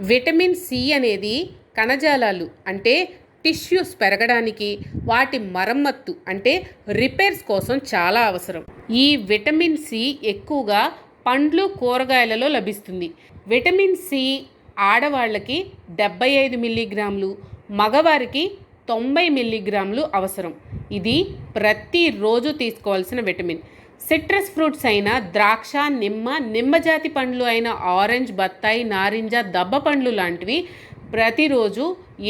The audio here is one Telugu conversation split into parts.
విటమిన్ సి అనేది కణజాలాలు అంటే టిష్యూస్ పెరగడానికి వాటి మరమ్మత్తు అంటే రిపేర్స్ కోసం చాలా అవసరం. ఈ విటమిన్ సి ఎక్కువగా పండ్లు కూరగాయలలో లభిస్తుంది. విటమిన్ సి ఆడవాళ్ళకి డెబ్బై ఐదు మిల్లీగ్రాములు మగవారికి తొంభై మిల్లీగ్రాములు అవసరం. ఇది ప్రతిరోజు తీసుకోవాల్సిన విటమిన్. సిట్రస్ ఫ్రూట్స్ అయిన ద్రాక్ష నిమ్మ నిమ్మజాతి పండ్లు అయిన ఆరెంజ్ బత్తాయి నారింజ దబ్బ పండ్లు లాంటివి ప్రతిరోజు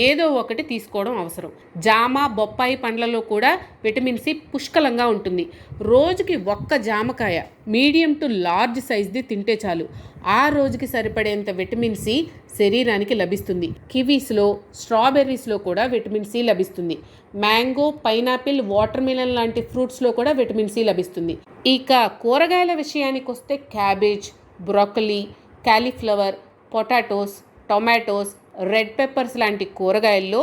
ఏదో ఒకటి తీసుకోవడం అవసరం. జామ బొప్పాయి పండ్లలో కూడా విటమిన్ సి పుష్కలంగా ఉంటుంది. రోజుకి ఒక్క జామకాయ మీడియం టు లార్జ్ సైజ్ది తింటే చాలు. ఆ రోజుకి సరిపడేంత విటమిన్ సి శరీరానికి లభిస్తుంది. కివీస్లో స్ట్రాబెర్రీస్లో కూడా విటమిన్ సి లభిస్తుంది. మ్యాంగో పైనాపిల్ వాటర్ మిలన్ లాంటి ఫ్రూట్స్లో కూడా విటమిన్ సి లభిస్తుంది. ఇక కూరగాయల విషయానికి వస్తే cabbage broccoli cauliflower potatoes tomatoes red peppers లాంటి కూరగాయల్లో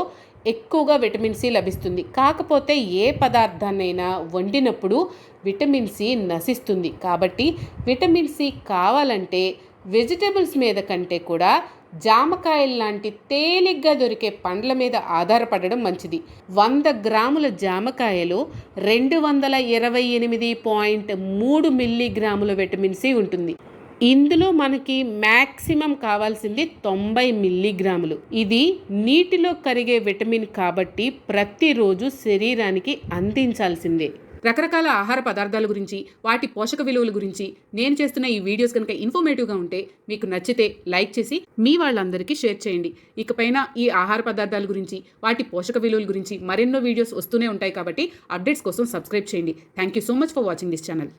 ఎక్కువగా విటమిన్ సి లభిస్తుంది. కాకపోతే ఏ పదార్థాన్నైనా వండినప్పుడు విటమిన్ సి నశిస్తుంది. కాబట్టి విటమిన్ సి కావాలంటే వెజిటబుల్స్ మీద కంటే కూడా జామకాయలు లాంటి తేలిగ్గా దొరికే పండ్ల మీద ఆధారపడడం మంచిది. వంద గ్రాముల జామకాయలు రెండు వందల ఇరవై ఎనిమిది పాయింట్ మూడు మిల్లీగ్రాముల విటమిన్ సి ఉంటుంది. ఇందులో మనకి మ్యాక్సిమం కావాల్సింది తొంభై మిల్లీగ్రాములు. ఇది నీటిలో కరిగే విటమిన్ కాబట్టి ప్రతిరోజు శరీరానికి అందించాల్సిందే. రకరకాల ఆహార పదార్థాల గురించి వాటి పోషక విలువల గురించి నేను చేస్తున్న ఈ వీడియోస్ కనుక ఇన్ఫర్మేటివ్గా ఉంటే మీకు నచ్చితే లైక్ చేసి మీ వాళ్ళందరికీ షేర్ చేయండి. ఇకపైన ఈ ఆహార పదార్థాల గురించి వాటి పోషక విలువల గురించి మరెన్నో వీడియోస్ వస్తూనే ఉంటాయి కాబట్టి అప్డేట్స్ కోసం సబ్స్క్రైబ్ చేయండి. Thank you so much for watching this channel.